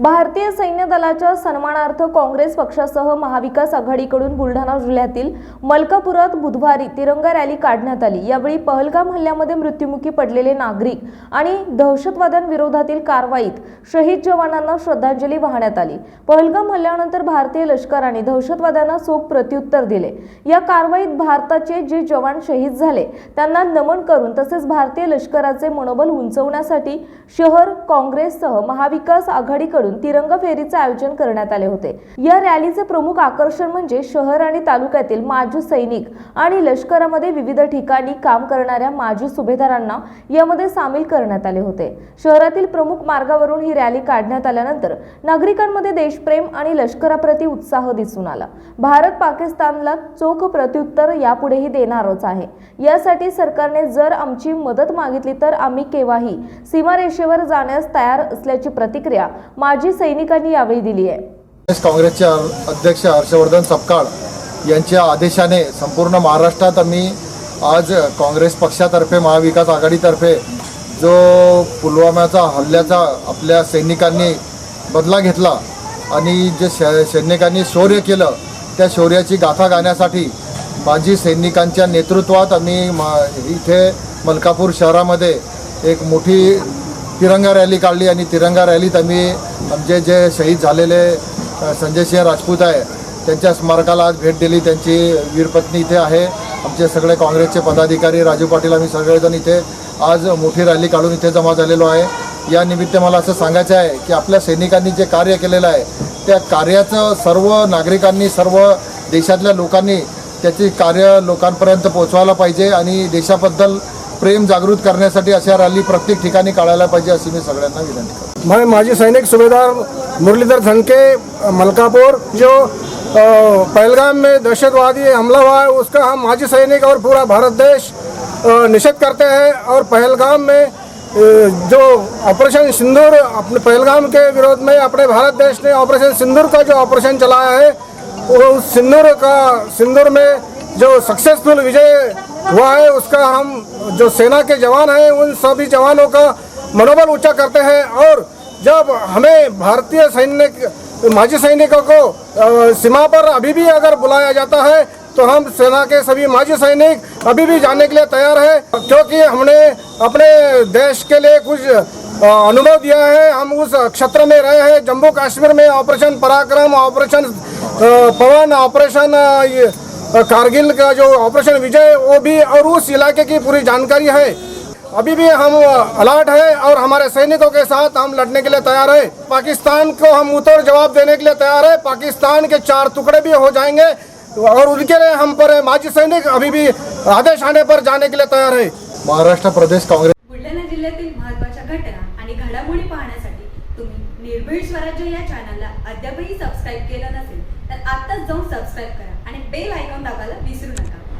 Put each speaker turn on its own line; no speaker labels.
भारतीय सैन्य दलाच्या सन्मानार्थ काँग्रेस पक्षासह महाविकास आघाडीकडून बुलढाणा जिल्ह्यातील मलकापुरात बुधवारी तिरंगा रॅली काढण्यात आली. यावेळी पहलगाम हल्ल्यामध्ये मृत्युमुखी पडलेले नागरिक आणि दहशतवाद्यांविरोधातील कारवाईत शहीद जवानांना श्रद्धांजली वाहण्यात आली. पहलगाम हल्ल्यानंतर भारतीय लष्कराने दहशतवाद्यांना चोख प्रत्युत्तर दिले. या कारवाईत भारताचे जे जवान शहीद झाले त्यांना नमन करून तसेच भारतीय लष्कराचे मनोबल उंचवण्यासाठी शहर काँग्रेससह महाविकास आघाडीकडून तिरंगा फेरीचे आयोजन करण्यात आले होते. या रॅलीचे प्रमुख आकर्षण म्हणजे शहर आणि तालुक्यातील माजी सैनिक आणि लष्करामध्ये विविध ठिकाणी काम करणाऱ्या माजी सुभेदारांना यामध्ये सामील करण्यात आले होते. शहरातील प्रमुख मार्गावरून ही रॅली काढण्यात आल्यानंतर नागरिकांमध्ये देशप्रेम आणि लष्कराप्रती उत्साह दिसून आला. भारत पाकिस्तानला चोख प्रत्युत्तर यापुढेही देणारच आहे. यासाठी सरकारने जर आमची मदत मागितली तर आम्ही केव्हाही सीमारेषेवर जाण्यास तयार असल्याची प्रतिक्रिया माजी सैनिकांनी यावेळी दिली आहे.
काँग्रेसचे अध्यक्ष हर्षवर्धन सपकाळ यांच्या आदेशाने संपूर्ण महाराष्ट्रात आम्ही आज काँग्रेस पक्षातर्फे महाविकास आघाडीतर्फे जो पुलवामाचा हल्ल्याचा आपल्या सैनिकांनी बदला घेतला आणि जे सैनिकांनी शौर्य केलं त्या शौर्याची गाथा गाण्यासाठी माजी सैनिकांच्या नेतृत्वात आम्ही मा इथे मलकापूर शहरामध्ये एक मोठी तिरंगा रॅली काढली आणि तिरंगा रॅलीत आम्ही आमचे जे शहीद झालेले संजय सिंह राजपूत आहे त्यांच्या स्मारकाला आज भेट दिली. त्यांची वीरपत्नी इथे आहे. आमचे सगळे काँग्रेसचे पदाधिकारी राजू पाटील आम्ही सगळेजण इथे आज मोठी रॅली काढून इथे जमा झालेलो आहे. या निमित्त मला असं सांगायचं आहे की आपल्या सैनिकांनी जे कार्य केलेलं आहे त्या कार्याचं सर्व नागरिकांनी सर्व देशातल्या लोकांनी त्याचे कार्य लोकांपर्यंत पोहोचवायला पाहिजे आणि देशाबद्दल प्रेम जागृत करण्यासाठी अशा रॅली प्रत्येक ठिकाणी काढायला पाहिजे अशी मी सगळ्यांना विनंती करतो.
मैं माजी सैनिक सूबेदार मुरलीधर धनके मलकापुर, जो पहलगाम में दहशतवादी हमला हुआ है, उसका हम माजी सैनिक और पूरा भारत देश निषेध करते हैं और पहलगाम में जो ऑपरेशन सिंदूर अपने पहलगाम के विरोध में अपने भारत देश ने ऑपरेशन सिंदूर का जो ऑपरेशन चलाया है, वो सिंदूर का, सिंदूर में जो सक्सेसफुल विजय हुआ है, उसका हम जो सेना के जवान हैं, उन सभी जवानों का मनोबल ऊँचा करते हैं और जब हमें भारतीय सैनिक, माजी सैनिकों को सीमा पर अभी भी अगर बुलाया जाता है तो हम सेना के सभी माजी सैनिक अभी भी जाने के लिए तैयार है। क्योंकि हमने अपने देश के लिए कुछ अनुभव दिया है। हम उस क्षेत्र में रहे हैं, जम्मू कश्मीर में ऑपरेशन पराक्रम, ऑपरेशन पवन, ऑपरेशन कारगिल का जो ऑपरेशन विजय, वो भी और उस इलाके की पूरी जानकारी है। अभी भी हम अलर्ट है और हमारे सैनिकों के साथ हम लड़ने के लिए तैयार है। पाकिस्तान को हम उत्तर जवाब देने के लिए तैयार है। पाकिस्तान के चार टुकड़े भी हो जाएंगे और उनके लिए हम पर माजी सैनिक अभी भी आदेश आने पर जाने के लिए तैयार है।
महाराष्ट्र प्रदेश काँग्रेस
बुलढाणा जिल्ह्यातील महत्त्वाच्या घटना आणि घडामोडी पाहण्यासाठी तुम्ही निर्भीड स्वराज्य या चॅनलला अद्यापही सबस्क्राईब केलं नसेल तर आत्ताच जाऊन सबस्क्राईब करा आणि बेल आयकॉन दाबायला विसरू नका.